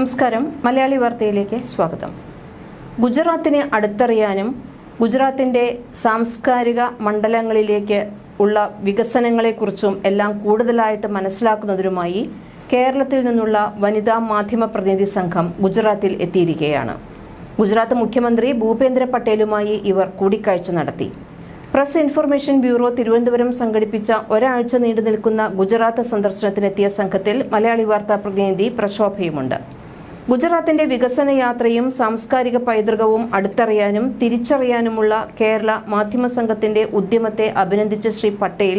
നമസ്കാരം. മലയാളി വാർത്തയിലേക്ക് സ്വാഗതം. ഗുജറാത്തിനെ അടുത്തറിയാനും ഗുജറാത്തിന്റെ സാംസ്കാരിക മണ്ഡലങ്ങളിലേക്ക് ഉള്ള വികസനങ്ങളെക്കുറിച്ചും എല്ലാം കൂടുതലായിട്ട് മനസ്സിലാക്കുന്നതിനുമായി കേരളത്തിൽ നിന്നുള്ള വനിതാ മാധ്യമ പ്രതിനിധി സംഘം ഗുജറാത്തിൽ എത്തിയിരിക്കുകയാണ്. ഗുജറാത്ത് മുഖ്യമന്ത്രി ഭൂപേന്ദ്ര പട്ടേലുമായി ഇവർ കൂടിക്കാഴ്ച നടത്തി. പ്രസ് ഇൻഫർമേഷൻ ബ്യൂറോ തിരുവനന്തപുരം സംഘടിപ്പിച്ച ഒരാഴ്ച നീണ്ടു നിൽക്കുന്ന ഗുജറാത്ത് സന്ദർശനത്തിനെത്തിയ സംഘത്തിൽ മലയാളി വാർത്താ പ്രതിനിധി പ്രശോഭയുമുണ്ട്. ഗുജറാത്തിന്റെ വികസന യാത്രയും സാംസ്കാരിക പൈതൃകവും അടുത്തറിയാനും തിരിച്ചറിയാനുമുള്ള കേരള മാധ്യമ സംഘത്തിന്റെ ഉദ്യമത്തെ അഭിനന്ദിച്ച ശ്രീ പട്ടേൽ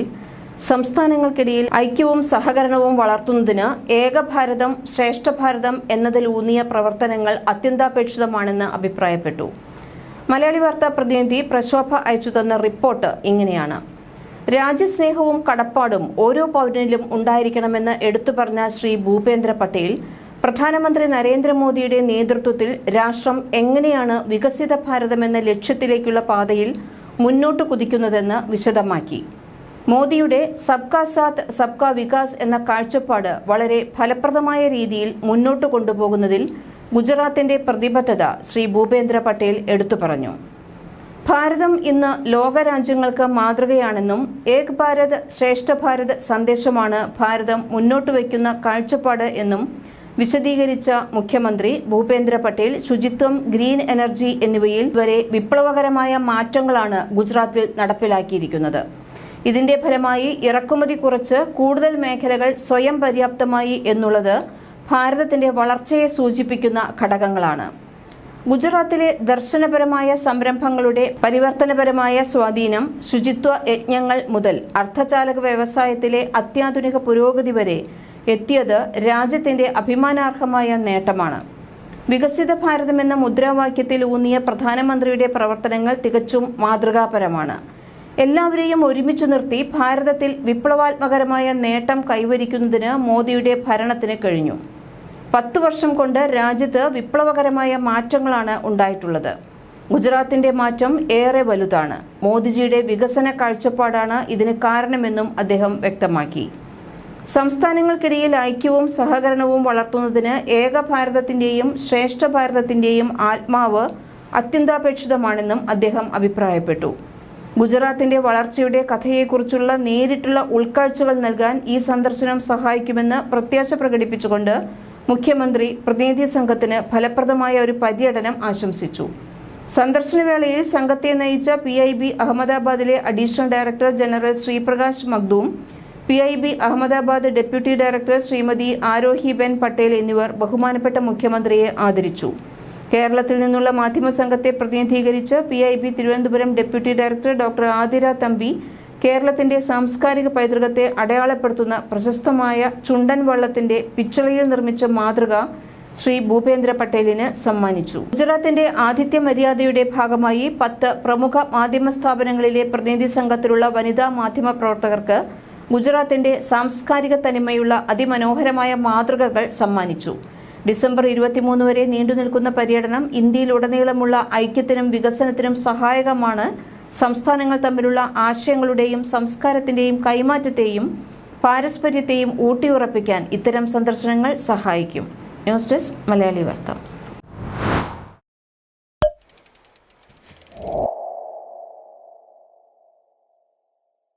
സംസ്ഥാനങ്ങൾക്കിടയിൽ ഐക്യവും സഹകരണവും വളർത്തുന്നതിന് ഏകഭാരതം ശ്രേഷ്ഠ ഭാരതം എന്നതിലൂന്നിയ പ്രവർത്തനങ്ങൾ അത്യന്താപേക്ഷിതമാണെന്ന് അഭിപ്രായപ്പെട്ടു. മലയാളി വാർത്താ പ്രതിനിധി പ്രശോഭ അയച്ചു തന്ന റിപ്പോർട്ട് ഇങ്ങനെയാണ്. രാജ്യസ്നേഹവും കടപ്പാടും ഓരോ പൗരനിലും ഉണ്ടായിരിക്കണമെന്ന് എടുത്തു പറഞ്ഞ ശ്രീ ഭൂപേന്ദ്ര പട്ടേൽ പ്രധാനമന്ത്രി നരേന്ദ്രമോദിയുടെ നേതൃത്വത്തിൽ രാഷ്ട്രം എങ്ങനെയാണ് വികസിത ഭാരതം എന്ന ലക്ഷ്യത്തിലേക്കുള്ള പാതയിൽ മുന്നോട്ട് കുതിക്കുന്നതെന്ന് വിശദമാക്കി. മോദിയുടെ സബ്കാ സാത്ത് സബ്കാ വികാസ് എന്ന കാഴ്ചപ്പാട് വളരെ ഫലപ്രദമായ രീതിയിൽ മുന്നോട്ട് കൊണ്ടുപോകുന്നതിൽ ഗുജറാത്തിന്റെ പ്രതിബദ്ധത ശ്രീ ഭൂപേന്ദ്ര പട്ടേൽ എടുത്തു പറഞ്ഞു. ഭാരതം ഇന്ന് ലോകരാജ്യങ്ങൾക്ക് മാതൃകയാണെന്നും ഏക് ഭാരത് ശ്രേഷ്ഠ ഭാരത് സന്ദേശമാണ് ഭാരതം മുന്നോട്ട് വയ്ക്കുന്ന കാഴ്ചപ്പാട് എന്നും വിശദീകരിച്ച മുഖ്യമന്ത്രി ഭൂപേന്ദ്ര പട്ടേൽ ശുചിത്വം ഗ്രീൻ എനർജി എന്നിവയിൽ വരെ വിപ്ലവകരമായ മാറ്റങ്ങളാണ് ഗുജറാത്തിൽ നടപ്പിലാക്കിയിരിക്കുന്നത്. ഇതിന്റെ ഫലമായി ഇറക്കുമതി കുറച്ച് കൂടുതൽ മേഖലകൾ സ്വയം പര്യാപ്തമായി എന്നുള്ളത് ഭാരതത്തിന്റെ വളർച്ചയെ സൂചിപ്പിക്കുന്ന ഘടകങ്ങളാണ്. ഗുജറാത്തിലെ ദർശനപരമായ സംരംഭങ്ങളുടെ പരിവർത്തനപരമായ സ്വാധീനം ശുചിത്വ യജ്ഞങ്ങൾ മുതൽ അർദ്ധചാലക വ്യവസായത്തിലെ അത്യാധുനിക പുരോഗതി വരെ എത്തിയത് രാജ്യത്തിന്റെ അഭിമാനാർഹമായ നേട്ടമാണ്. വികസിത ഭാരതം എന്ന മുദ്രാവാക്യത്തിൽ ഊന്നിയ പ്രധാനമന്ത്രിയുടെ പ്രവർത്തനങ്ങൾ തികച്ചും മാതൃകാപരമാണ്. എല്ലാവരെയും ഒരുമിച്ച് നിർത്തി ഭാരതത്തിൽ വിപ്ലവാത്മകരമായ നേട്ടം കൈവരിക്കുന്നതിന് മോദിയുടെ ഭരണത്തിന് കഴിഞ്ഞു. പത്തു വർഷം കൊണ്ട് രാജ്യത്ത് വിപ്ലവകരമായ മാറ്റങ്ങളാണ് ഉണ്ടായിട്ടുള്ളത്. ഗുജറാത്തിന്റെ മാറ്റം ഏറെ വലുതാണ്. മോദിജിയുടെ വികസന കാഴ്ചപ്പാടാണ് ഇതിന് കാരണമെന്നും അദ്ദേഹം വ്യക്തമാക്കി. സംസ്ഥാനങ്ങൾക്കിടയിൽ ഐക്യവും സഹകരണവും വളർത്തുന്നതിന് ഏക ഭാരതത്തിന്റെയും ശ്രേഷ്ഠ ഭാരതത്തിന്റെയും ആത്മാവ് അത്യന്താപേക്ഷിതമാണെന്നും അദ്ദേഹം അഭിപ്രായപ്പെട്ടു. ഗുജറാത്തിന്റെ വളർച്ചയുടെ കഥയെക്കുറിച്ചുള്ള നേരിട്ടുള്ള ഉൾക്കാഴ്ചകൾ നൽകാൻ ഈ സന്ദർശനം സഹായിക്കുമെന്ന് പ്രത്യാശ പ്രകടിപ്പിച്ചുകൊണ്ട് മുഖ്യമന്ത്രി പ്രതിനിധി സംഘത്തിന് ഫലപ്രദമായ ഒരു പര്യടനം ആശംസിച്ചു. സന്ദർശനവേളയിൽ സംഘത്തെ നയിച്ച പി അഹമ്മദാബാദിലെ additional director general Shriprakash Makhdoom P I B Ahmedabad deputy director Shrimati Arohi Arohiben Patel എന്നിവർ ബഹുമാനപ്പെട്ട മുഖ്യമന്ത്രിയെ ആദരിച്ചു. കേരളത്തിൽ നിന്നുള്ള മാധ്യമ സംഘത്തെ പ്രതിനിധീകരിച്ച് P I B Thiruvananthapuram deputy director doctor Athira Thampi കേരളത്തിന്റെ സാംസ്കാരിക പൈതൃകത്തെ അടയാളപ്പെടുത്തുന്ന പ്രശസ്തമായ ചുണ്ടൻ വള്ളത്തിന്റെ പിച്ചളയിൽ നിർമ്മിച്ച മാതൃക ശ്രീ ഭൂപേന്ദ്ര പട്ടേലിന് സമ്മാനിച്ചു. ഗുജറാത്തിന്റെ ആതിഥ്യ മര്യാദയുടെ ഭാഗമായി പത്ത് പ്രമുഖ മാധ്യമ സ്ഥാപനങ്ങളിലെ പ്രതിനിധി സംഘത്തിലുള്ള വനിതാ മാധ്യമ പ്രവർത്തകർക്ക് ഗുജറാത്തിന്റെ സാംസ്കാരിക തനിമയുള്ള അതിമനോഹരമായ മാതൃകകൾ സമ്മാനിച്ചു. ഡിസംബർ ഇരുപത്തിമൂന്ന് വരെ നീണ്ടുനിൽക്കുന്ന പര്യടനം ഇന്ത്യയിലുടനീളമുള്ള ഐക്യത്തിനും വികസനത്തിനും സഹായകമാണ്. സംസ്ഥാനങ്ങൾ തമ്മിലുള്ള ആശയങ്ങളുടെയും സംസ്കാരത്തിന്റെയും കൈമാറ്റത്തെയും പാരസ്പര്യത്തെയും ഊട്ടിയുറപ്പിക്കാൻ ഇത്തരം സന്ദർശനങ്ങൾ സഹായിക്കും. ന്യൂസ് ഡെസ്ക് മലയാളി വാർത്ത.